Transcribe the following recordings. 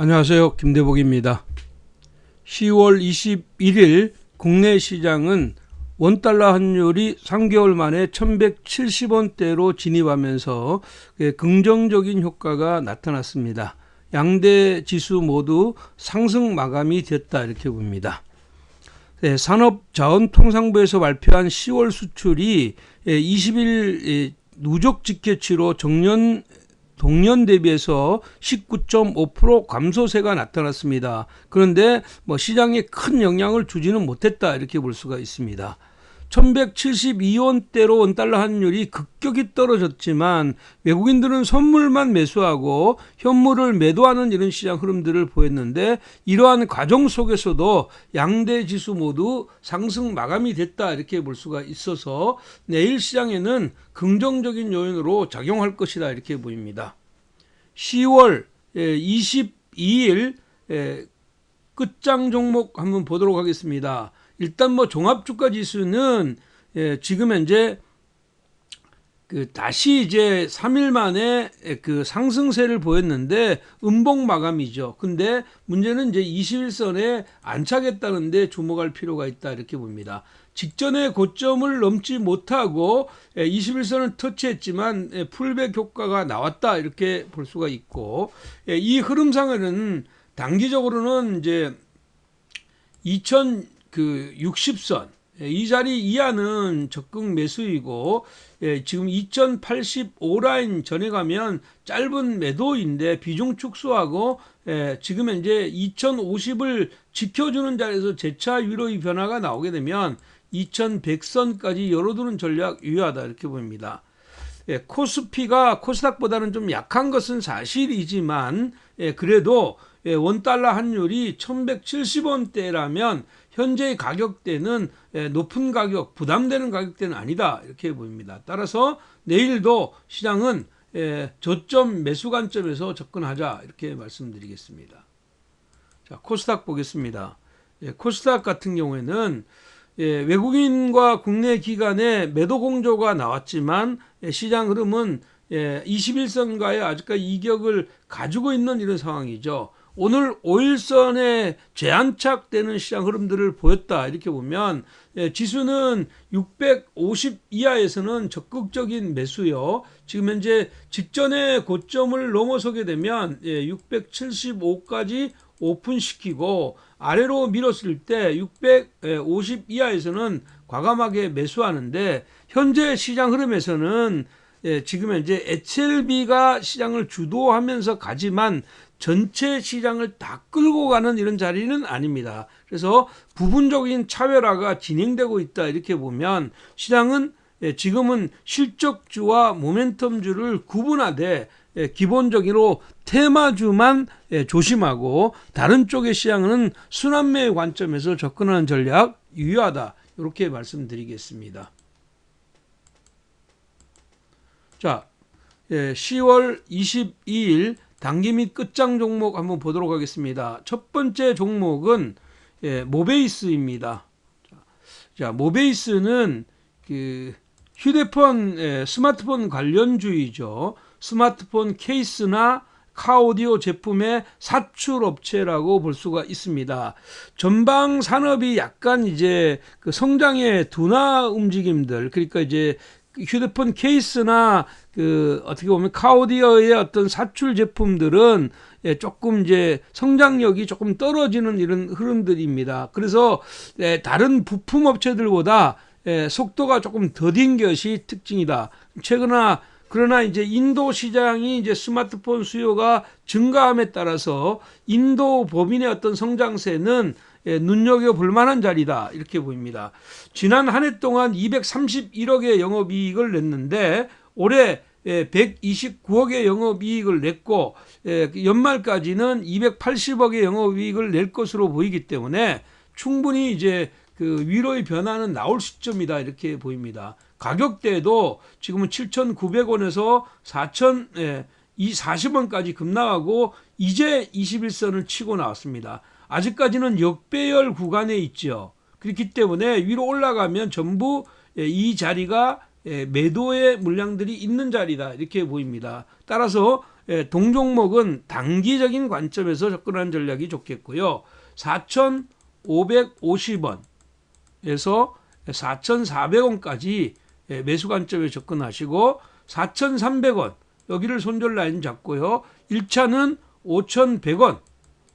안녕하세요. 김대복입니다. 10월 21일 국내 시장은 원달러 환율이 3개월 만에 1170원대로 진입하면서 그 긍정적인 효과가 나타났습니다. 양대 지수 모두 상승 마감이 됐다 이렇게 봅니다. 네, 산업자원통상부에서 발표한 10월 수출이 20일 누적 직계치로 정년 동년 대비해서 19.5% 감소세가 나타났습니다. 그런데 뭐 시장에 큰 영향을 주지는 못했다 이렇게 볼 수가 있습니다. 1172원대로 원달러 환율이 급격히 떨어졌지만 외국인들은 선물만 매수하고 현물을 매도하는 이런 시장 흐름들을 보였는데 이러한 과정 속에서도 양대 지수 모두 상승 마감이 됐다 이렇게 볼 수가 있어서 내일 시장에는 긍정적인 요인으로 작용할 것이다 이렇게 보입니다. 10월 22일 끝장 종목 한번 보도록 하겠습니다. 일단 뭐 종합주가 지수는 예, 지금 현재 그 다시 이제 3일 만에 그 상승세를 보였는데 음봉 마감이죠. 근데 문제는 이제 21선에 안착했다는데 주목할 필요가 있다 이렇게 봅니다. 직전에 고점을 넘지 못하고 21선을 터치했지만 풀백 효과가 나왔다 이렇게 볼 수가 있고 이 흐름상에는 단기적으로는 이제 2000 그 60선 예, 이 자리 이하는 적극 매수이고 예, 지금 2085 라인 전에 가면 짧은 매도인데 비중 축소하고 예, 지금 현재 2050을 지켜주는 자리에서 재차 위로의 변화가 나오게 되면 2100선까지 열어두는 전략 유효하다 이렇게 보입니다. 예, 코스피가 코스닥보다는 좀 약한 것은 사실이지만 예, 그래도 예, 원달러 환율이 1170원대라면 현재의 가격대는 예, 높은 가격, 부담되는 가격대는 아니다. 이렇게 보입니다. 따라서 내일도 시장은 예, 저점 매수 관점에서 접근하자. 이렇게 말씀드리겠습니다. 자, 코스닥 보겠습니다. 예, 코스닥 같은 경우에는 외국인과 국내 기관의 매도 공조가 나왔지만 시장 흐름은 21선가의 아직까지 이격을 가지고 있는 이런 상황이죠. 오늘 5일선에 재안착되는 시장 흐름들을 보였다. 이렇게 보면 예, 지수는 650 이하에서는 적극적인 매수요. 지금 현재 직전에 고점을 넘어서게 되면 예, 675까지 오픈시키고 아래로 밀었을 때 650 이하에서는 과감하게 매수하는데 현재 시장 흐름에서는 예, 지금 현재 HLB가 시장을 주도하면서 가지만 전체 시장을 다 끌고 가는 이런 자리는 아닙니다. 그래서 부분적인 차별화가 진행되고 있다 이렇게 보면 시장은 예, 지금은 실적주와 모멘텀주를 구분하되 예, 기본적으로 테마주만 예, 조심하고 다른 쪽의 시장은 순환매의 관점에서 접근하는 전략 유효하다 이렇게 말씀드리겠습니다. 자, 10월 22일 단기 및 끝장 종목 한번 보도록 하겠습니다. 첫 번째 종목은 예, 모베이스입니다. 자, 모베이스는 그 휴대폰, 예, 스마트폰 관련주이죠. 스마트폰 케이스나 카오디오 제품의 사출 업체라고 볼 수가 있습니다. 전방 산업이 약간 이제 그 성장의 둔화 움직임들, 그러니까 이제 휴대폰 케이스나 그 어떻게 보면 카오디어의 어떤 사출 제품들은 예, 조금 이제 성장력이 조금 떨어지는 이런 흐름들입니다. 그래서 예, 다른 부품 업체들보다 예, 속도가 조금 더딘 것이 특징이다. 최근에 그러나 이제 인도 시장이 이제 스마트폰 수요가 증가함에 따라서 인도 법인의 어떤 성장세는 예, 눈여겨 볼 만한 자리다 이렇게 보입니다. 지난 한 해 동안 231억의 영업이익을 냈는데 올해 129억의 예, 영업이익을 냈고 예, 연말까지는 280억의 영업이익을 낼 것으로 보이기 때문에 충분히 이제 그 위로의 변화는 나올 시점이다 이렇게 보입니다. 가격대도 지금은 7,900원에서 4,000 예, 40원까지 급락하고 이제 21선을 치고 나왔습니다. 아직까지는 역배열 구간에 있죠. 그렇기 때문에 위로 올라가면 전부 예, 이 자리가 예, 매도의 물량들이 있는 자리다 이렇게 보입니다. 따라서 예, 동종목은 단기적인 관점에서 접근하는 전략이 좋겠고요. 4,550원에서 4,400원까지 예, 매수 관점에 접근하시고 4,300원 여기를 손절 라인 잡고요. 1차는 5,100원,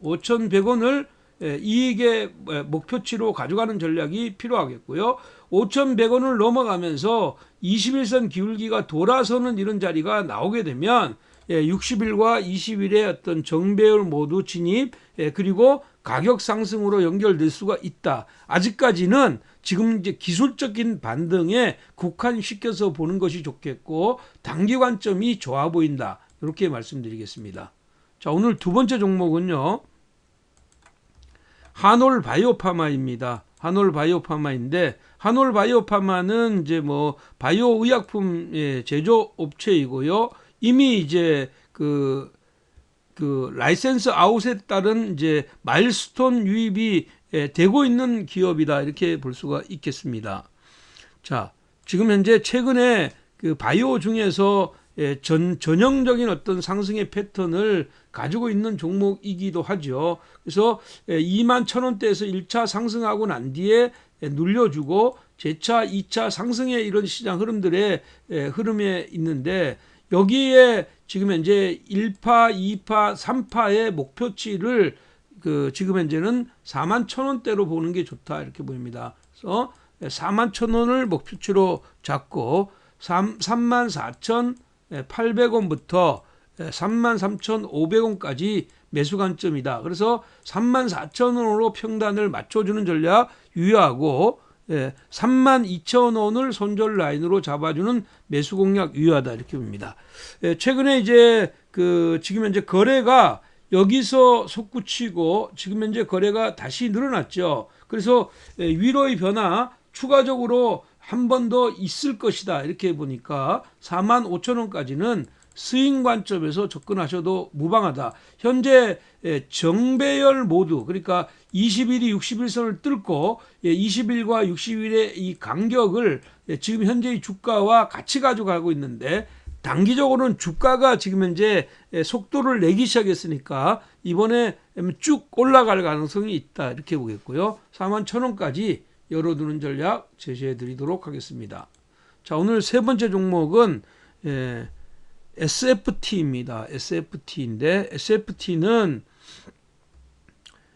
5,100원을 예, 이익의 목표치로 가져가는 전략이 필요하겠고요. 5,100원을 넘어가면서 21선 기울기가 돌아서는 이런 자리가 나오게 되면 60일과 20일의 어떤 정배열 모두 진입 예, 그리고 가격 상승으로 연결될 수가 있다. 아직까지는 지금 이제 기술적인 반등에 국한시켜서 보는 것이 좋겠고 단기 관점이 좋아 보인다. 이렇게 말씀드리겠습니다. 자, 오늘 두 번째 종목은요. 한올 바이오파마입니다. 한올 바이오파마인데 한올 바이오파마는 이제 뭐 바이오 의약품 제조 업체이고요. 이미 이제 그, 그 라이센스 아웃에 따른 이제 마일스톤 유입이 되고 있는 기업이다. 이렇게 볼 수가 있겠습니다. 자, 지금 현재 최근에 그 바이오 중에서 전, 전형적인 어떤 상승의 패턴을 가지고 있는 종목이기도 하죠. 그래서 2만 천 원대에서 1차 상승하고 난 뒤에 눌려주고 재차 2차 상승의 이런 시장 흐름들의 흐름에 있는데 여기에 지금 현재 1파, 2파, 3파의 목표치를 그 지금 현재는 4만 천 원대로 보는 게 좋다 이렇게 보입니다. 그래서 4만 천 원을 목표치로 잡고 3, 3만 4천 800원부터 33,500원까지 매수 관점이다. 그래서 34,000원으로 평단을 맞춰주는 전략 유효하고 예, 32,000원을 손절 라인으로 잡아주는 매수 공략 유효하다 이렇게 봅니다. 예, 최근에 이제 그 지금 현재 거래가 여기서 솟구치고 지금 현재 거래가 다시 늘어났죠. 그래서 예, 위로의 변화 추가적으로 한 번 더 있을 것이다 이렇게 보니까 4만 5천 원까지는 스윙 관점에서 접근하셔도 무방하다. 현재 예, 정배열 모두 그러니까 20일이 61선을 뚫고 20일과 예, 60일의 이 간격을 예, 지금 현재의 주가와 같이 가져가고 있는데 단기적으로는 주가가 지금 현재 속도를 내기 시작했으니까 이번에 쭉 올라갈 가능성이 있다 이렇게 보겠고요. 4만 천 원까지 열어두는 전략 제시해 드리도록 하겠습니다. 자 오늘 세 번째 종목은 예, SFT입니다. SFT인데 SFT는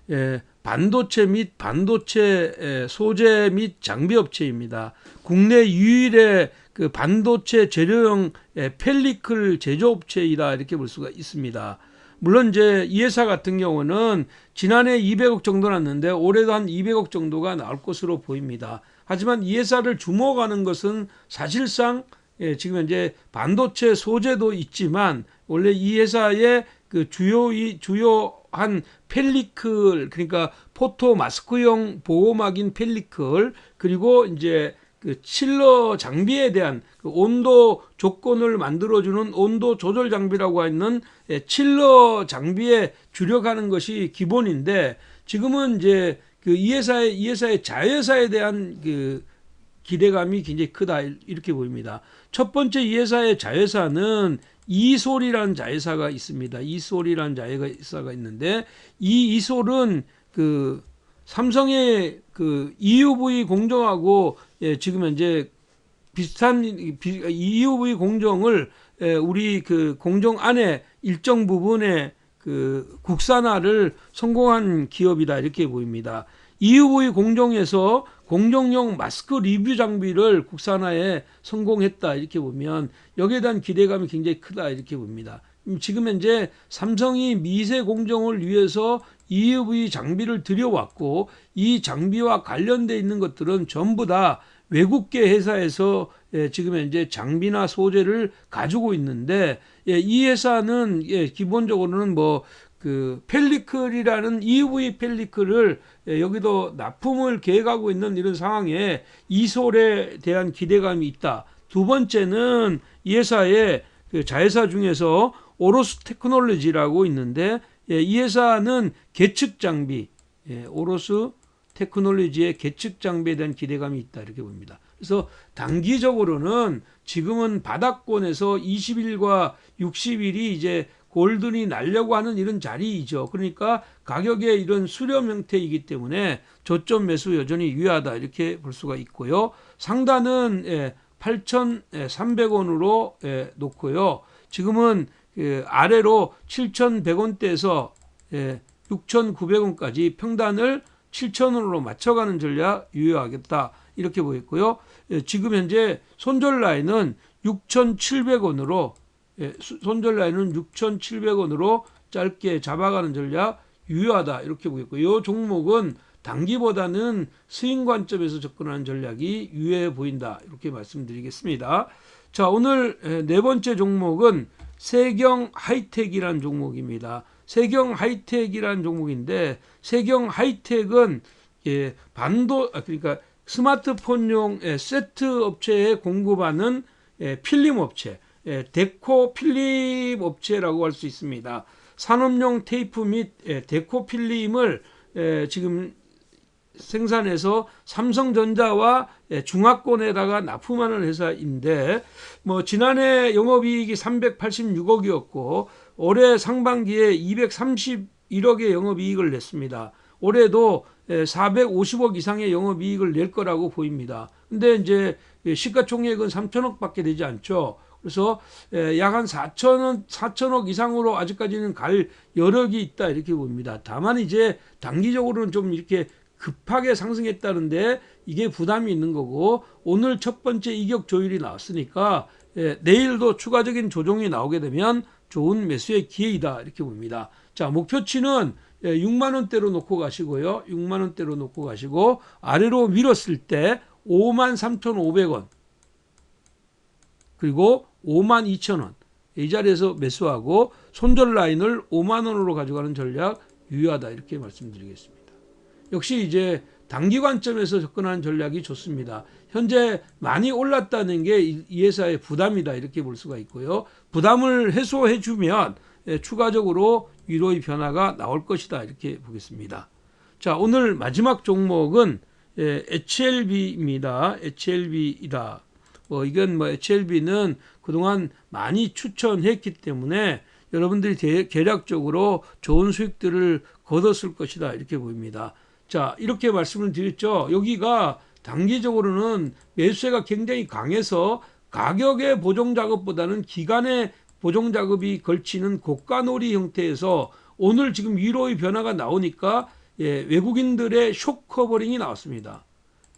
예, 반도체 및 반도체 소재 및 장비 업체입니다. 국내 유일의 그 반도체 재료용 펠리클 제조업체이다 이렇게 볼 수가 있습니다. 물론 이제 이 회사 같은 경우는 지난해 200억 정도 났는데 올해도 한 200억 정도가 나올 것으로 보입니다. 하지만 이 회사를 주목하는 것은 사실상 예, 지금 현재 반도체 소재도 있지만 원래 이 회사의 그 주요 이 주요한 펠리클 그러니까 포토 마스크용 보호막인 펠리클 그리고 이제 그 칠러 장비에 대한 그 온도 조건을 만들어주는 온도 조절 장비라고 하는 예, 칠러 장비에 주력하는 것이 기본인데 지금은 이제 그 이 회사의 이 회사의 자회사에 대한 그 기대감이 굉장히 크다 이렇게 보입니다. 첫 번째 이 회사의 자회사는 이솔이라는 자회사가 있습니다. 이솔이라는 자회사가 있는데 이 이솔은 그 삼성의 그 EUV 공정하고 예, 지금 현재 비슷한 EUV 공정을 예, 우리 그 공정 안에 일정 부분의 그 국산화를 성공한 기업이다 이렇게 보입니다. EUV 공정에서 공정용 마스크 리뷰 장비를 국산화에 성공했다 이렇게 보면 여기에 대한 기대감이 굉장히 크다 이렇게 봅니다. 지금 현재 삼성이 미세 공정을 위해서 EUV 장비를 들여왔고 이 장비와 관련돼 있는 것들은 전부 다 외국계 회사에서 예, 지금 현재 장비나 소재를 가지고 있는데 예, 이 회사는 예, 기본적으로는 뭐 그 펠리클이라는 EV 펠리클을 예, 여기도 납품을 계획하고 있는 이런 상황에 이솔에 대한 기대감이 있다. 두 번째는 이 회사의 그 자회사 중에서 오로스 테크놀로지라고 있는데 예, 이 회사는 계측 장비, 예, 오로스 테크놀로지의 계측 장비에 대한 기대감이 있다 이렇게 봅니다. 그래서 단기적으로는 지금은 바닥권에서 20일과 60일이 이제 골든이 날려고 하는 이런 자리이죠. 그러니까 가격의 이런 수렴 형태이기 때문에 저점 매수 여전히 유효하다 이렇게 볼 수가 있고요. 상단은 예, 8,300원으로 예, 놓고요. 지금은 그 아래로 7,100원대에서 예, 6,900원까지 평단을 7,000원으로 맞춰가는 전략 유효하겠다 이렇게 보였고요. 예, 지금 현재 손절 라인은 6,700원으로 예, 수- 손절 라인은 6,700원으로 짧게 잡아가는 전략 유효하다 이렇게 보겠고 이 종목은 단기보다는 스윙 관점에서 접근하는 전략이 유효해 보인다 이렇게 말씀드리겠습니다. 자 오늘 에, 네 번째 종목은 세경 하이텍이라는 종목입니다. 세경 하이텍이라는 종목인데 세경 하이텍은 예, 반도 아, 그러니까 스마트폰용 예, 세트 업체에 공급하는 예, 필름 업체, 예, 데코 필름 업체라고 할 수 있습니다. 산업용 테이프 및 예, 데코 필름을 예, 지금 생산해서 삼성전자와 예, 중화권에다가 납품하는 회사인데 뭐 지난해 영업이익이 386억이었고 올해 상반기에 231억의 영업이익을 냈습니다. 올해도 예, 450억 이상의 영업이익을 낼 거라고 보입니다. 근데 이제 시가총액은 3천억밖에 되지 않죠. 그래서 예, 약한 4천원, 4천억 이상으로 아직까지는 갈 여력이 있다 이렇게 봅니다. 다만 이제 단기적으로는 좀 이렇게 급하게 상승했다는데 이게 부담이 있는 거고 오늘 첫 번째 이격 조율이 나왔으니까 예, 내일도 추가적인 조정이 나오게 되면 좋은 매수의 기회이다 이렇게 봅니다. 자 목표치는 예, 6만 원대로 놓고 가시고요. 6만 원대로 놓고 가시고 아래로 밀었을 때 5만 3,500원 그리고 5만 2천 원. 이 자리에서 매수하고 손절 라인을 5만 원으로 가져가는 전략 유효하다 이렇게 말씀드리겠습니다. 역시 이제 단기 관점에서 접근하는 전략이 좋습니다. 현재 많이 올랐다는 게 이 회사의 부담이다 이렇게 볼 수가 있고요. 부담을 해소해 주면 예, 추가적으로 위로의 변화가 나올 것이다 이렇게 보겠습니다. 자 오늘 마지막 종목은 예, HLB입니다. HLB이다. 뭐 이건 뭐 HLB는 그동안 많이 추천했기 때문에 여러분들이 대, 계략적으로 좋은 수익들을 거뒀을 것이다 이렇게 보입니다. 자 이렇게 말씀을 드렸죠. 여기가 단기적으로는 매수세가 굉장히 강해서 가격의 보정 작업보다는 기간의 보정 작업이 걸치는 고가놀이 형태에서 오늘 지금 위로의 변화가 나오니까 예, 외국인들의 쇼커버링이 나왔습니다.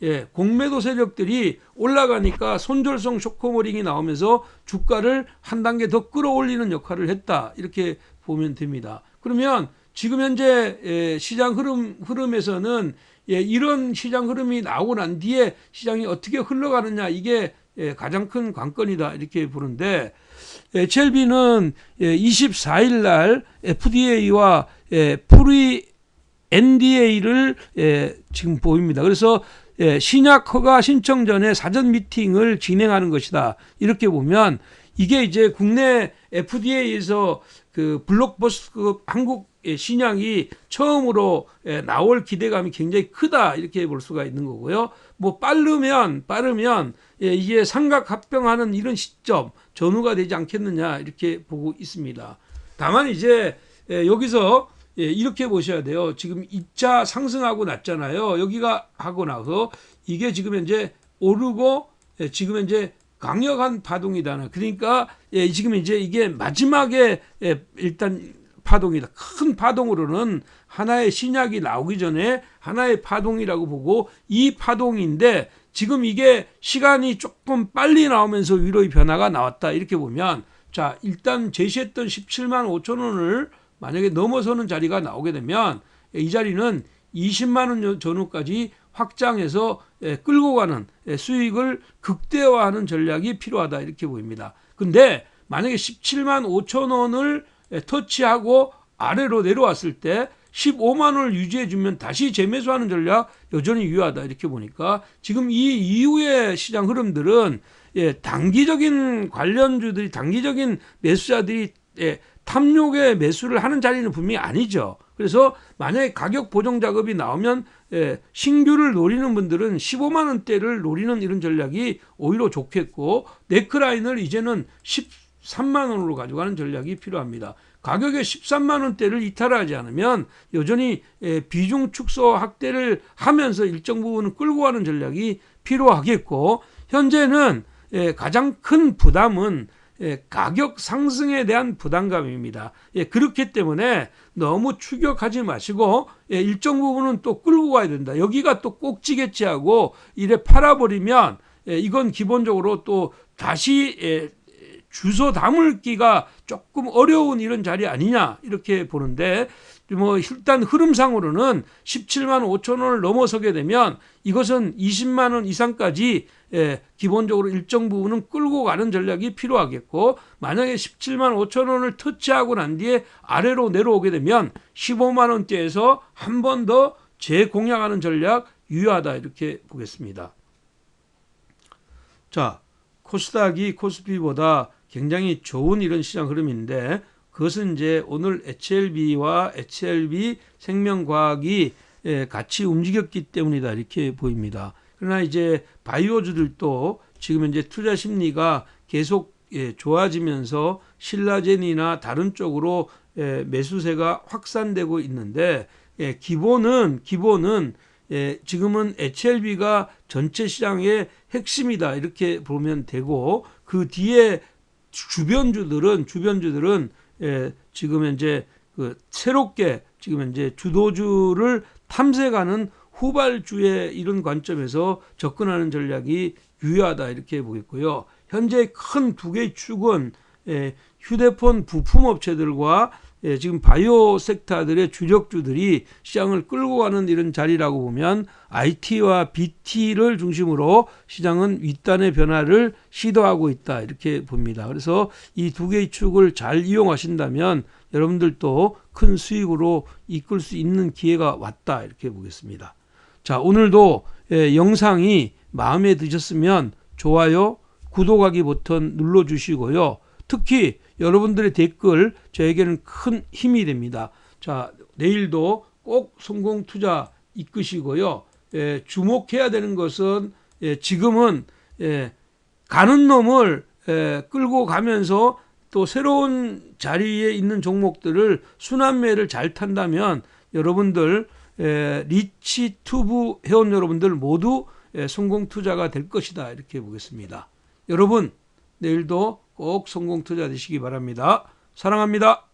예, 공매도 세력들이 올라가니까 손절성 쇼커버링이 나오면서 주가를 한 단계 더 끌어올리는 역할을 했다. 이렇게 보면 됩니다. 그러면 지금 현재 예, 시장 흐름 흐름에서는 예, 이런 시장 흐름이 나오고 난 뒤에 시장이 어떻게 흘러가느냐 이게 예, 가장 큰 관건이다 이렇게 보는데 예, 24일 날 FDA와 예, 프리 NDA를 예, 지금 보입니다. 그래서 예, 신약 허가 신청 전에 사전 미팅을 진행하는 것이다. 이렇게 보면 이게 이제 국내 FDA에서 그 블록버스급 한국 의 신약이 처음으로 예, 나올 기대감이 굉장히 크다 이렇게 볼 수가 있는 거고요. 뭐 빠르면 빠르면 예, 이게 상각 합병하는 이런 시점 전후가 되지 않겠느냐 이렇게 보고 있습니다. 다만 이제 예, 여기서 예, 이렇게 보셔야 돼요. 지금 2차 상승하고 났잖아요. 여기가 하고 나서 이게 지금 현재 오르고 예, 지금 현재 강력한 파동이다. 그러니까 예, 지금 이제 이게 마지막에 예, 일단 파동이다. 큰 파동으로는 하나의 신약이 나오기 전에 하나의 파동이라고 보고 이 파동인데 지금 이게 시간이 조금 빨리 나오면서 위로의 변화가 나왔다. 이렇게 보면 자, 일단 제시했던 17만 5천 원을 만약에 넘어서는 자리가 나오게 되면 이 자리는 20만 원 전후까지 확장해서 예, 끌고 가는 예, 수익을 극대화하는 전략이 필요하다 이렇게 보입니다. 근데 만약에 17만 5천 원을 예, 터치하고 아래로 내려왔을 때 15만 원을 유지해 주면 다시 재매수하는 전략 여전히 유효하다 이렇게 보니까 지금 이 이후의 시장 흐름들은 예, 단기적인 관련주들이 단기적인 매수자들이 예, 탐욕의 매수를 하는 자리는 분명히 아니죠. 그래서 만약에 가격 보정 작업이 나오면 예, 신규를 노리는 분들은 15만 원대를 노리는 이런 전략이 오히려 좋겠고 네크라인을 이제는 13만 원으로 가져가는 전략이 필요합니다. 가격의 13만 원대를 이탈하지 않으면 여전히 에, 비중 축소 확대를 하면서 일정 부분은 끌고 가는 전략이 필요하겠고 현재는 에, 가장 큰 부담은 예, 가격 상승에 대한 부담감입니다. 예, 그렇기 때문에 너무 추격하지 마시고 예, 일정 부분은 또 끌고 가야 된다. 여기가 또 꼭지겠지 하고 이래 팔아버리면 예, 이건 기본적으로 또 다시 예, 주소 담을기가 조금 어려운 이런 자리 아니냐 이렇게 보는데 뭐 일단 흐름상으로는 17만 5천 원을 넘어서게 되면 이것은 20만 원 이상까지 예, 기본적으로 일정 부분은 끌고 가는 전략이 필요하겠고 만약에 17만 5천 원을 터치하고 난 뒤에 아래로 내려오게 되면 15만 원대에서 한 번 더 재공략하는 전략 유효하다 이렇게 보겠습니다. 자, 코스닥이 코스피보다 굉장히 좋은 이런 시장 흐름인데 그것은 이제 오늘 HLB와 HLB 생명과학이 예, 같이 움직였기 때문이다 이렇게 보입니다. 그러나 이제 바이오주들도 지금 현재 투자 심리가 계속 예, 좋아지면서 신라젠이나 다른 쪽으로 예, 매수세가 확산되고 있는데 예, 기본은 기본은 예, 지금은 HLB가 전체 시장의 핵심이다 이렇게 보면 되고 그 뒤에 주변주들은 주변주들은 예, 지금 현재 그 새롭게 지금 현재 주도주를 탐색하는 후발주의 이런 관점에서 접근하는 전략이 유효하다 이렇게 보겠고요. 현재 큰 두 개의 축은 예, 휴대폰 부품 업체들과 예, 지금 바이오 섹터들의 주력주들이 시장을 끌고 가는 이런 자리라고 보면 IT와 BT를 중심으로 시장은 윗단의 변화를 시도하고 있다 이렇게 봅니다. 그래서 이 두 개의 축을 잘 이용하신다면 여러분들도 큰 수익으로 이끌 수 있는 기회가 왔다 이렇게 보겠습니다. 자 오늘도 예, 영상이 마음에 드셨으면 좋아요, 구독하기 버튼 눌러주시고요. 특히 여러분들의 댓글 저에게는 큰 힘이 됩니다. 자, 내일도 꼭 성공 투자 이끄시고요. 예, 주목해야 되는 것은 예, 지금은 예, 가는 놈을 예, 끌고 가면서 또 새로운 자리에 있는 종목들을 순환매를 잘 탄다면 여러분들 예, 리치 투브 회원 여러분들 모두 예, 성공 투자가 될 것이다 이렇게 보겠습니다. 여러분 내일도 꼭 성공 투자 되시기 바랍니다. 사랑합니다.